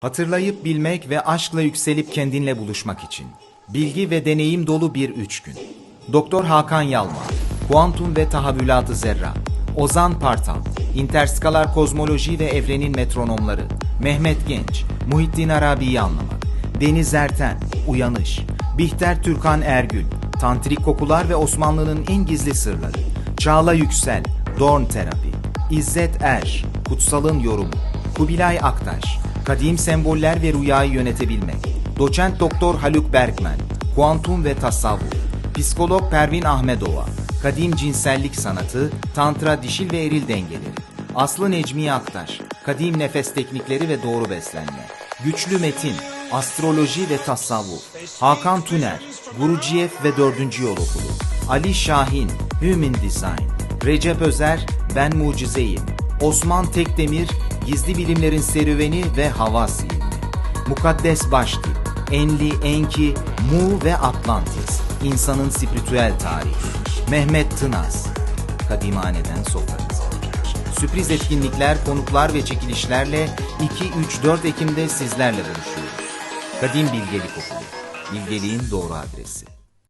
Hatırlayıp bilmek ve aşkla yükselip kendinle buluşmak için. Bilgi ve deneyim dolu bir üç gün. Doktor Hakan Yalma, Kuantum ve Tahavülatı Zerra, Ozan Partal, Interskalar Kozmoloji ve Evrenin Metronomları, Mehmet Genç, Muhittin Arabi'yi anlamak, Deniz Erten, Uyanış, Bihter Türkan Ergül, Tantrik Kokular ve Osmanlı'nın en gizli sırları, Çağla Yüksel, Dorn Terapi, İzzet Er, Kutsal'ın Yorumu, Kubilay Aktaş, Kadim Semboller ve Rüyayı Yönetebilmek, Doçent Doktor Haluk Berkmen, Kuantum ve Tasavvuf, Psikolog Pervin Ahmedova, Kadim Cinsellik Sanatı, Tantra Dişil ve Eril Dengeleri, Aslı Necmiye Aktaş, Kadim Nefes Teknikleri ve Doğru Beslenme, Güçlü Metin, Astroloji ve Tasavvuf, Hakan Tüner, Guruciyev ve 4. Yol Okulu, Ali Şahin, Human Design, Recep Özer, Ben Mucizeyim, Osman Tekdemir, Gizli Bilimlerin Serüveni ve Havas İlmi, Mukaddes Baştip, Enli, Enki, Mu ve Atlantis, İnsanın Spiritüel Tarihi, Mehmet Tınaz, Kadimhaneden Sofranıza. Sürpriz etkinlikler, konuklar ve çekilişlerle 2-3-4 Ekim'de sizlerle buluşuyoruz. Kadim Bilgelik Okulu, bilgeliğin doğru adresi.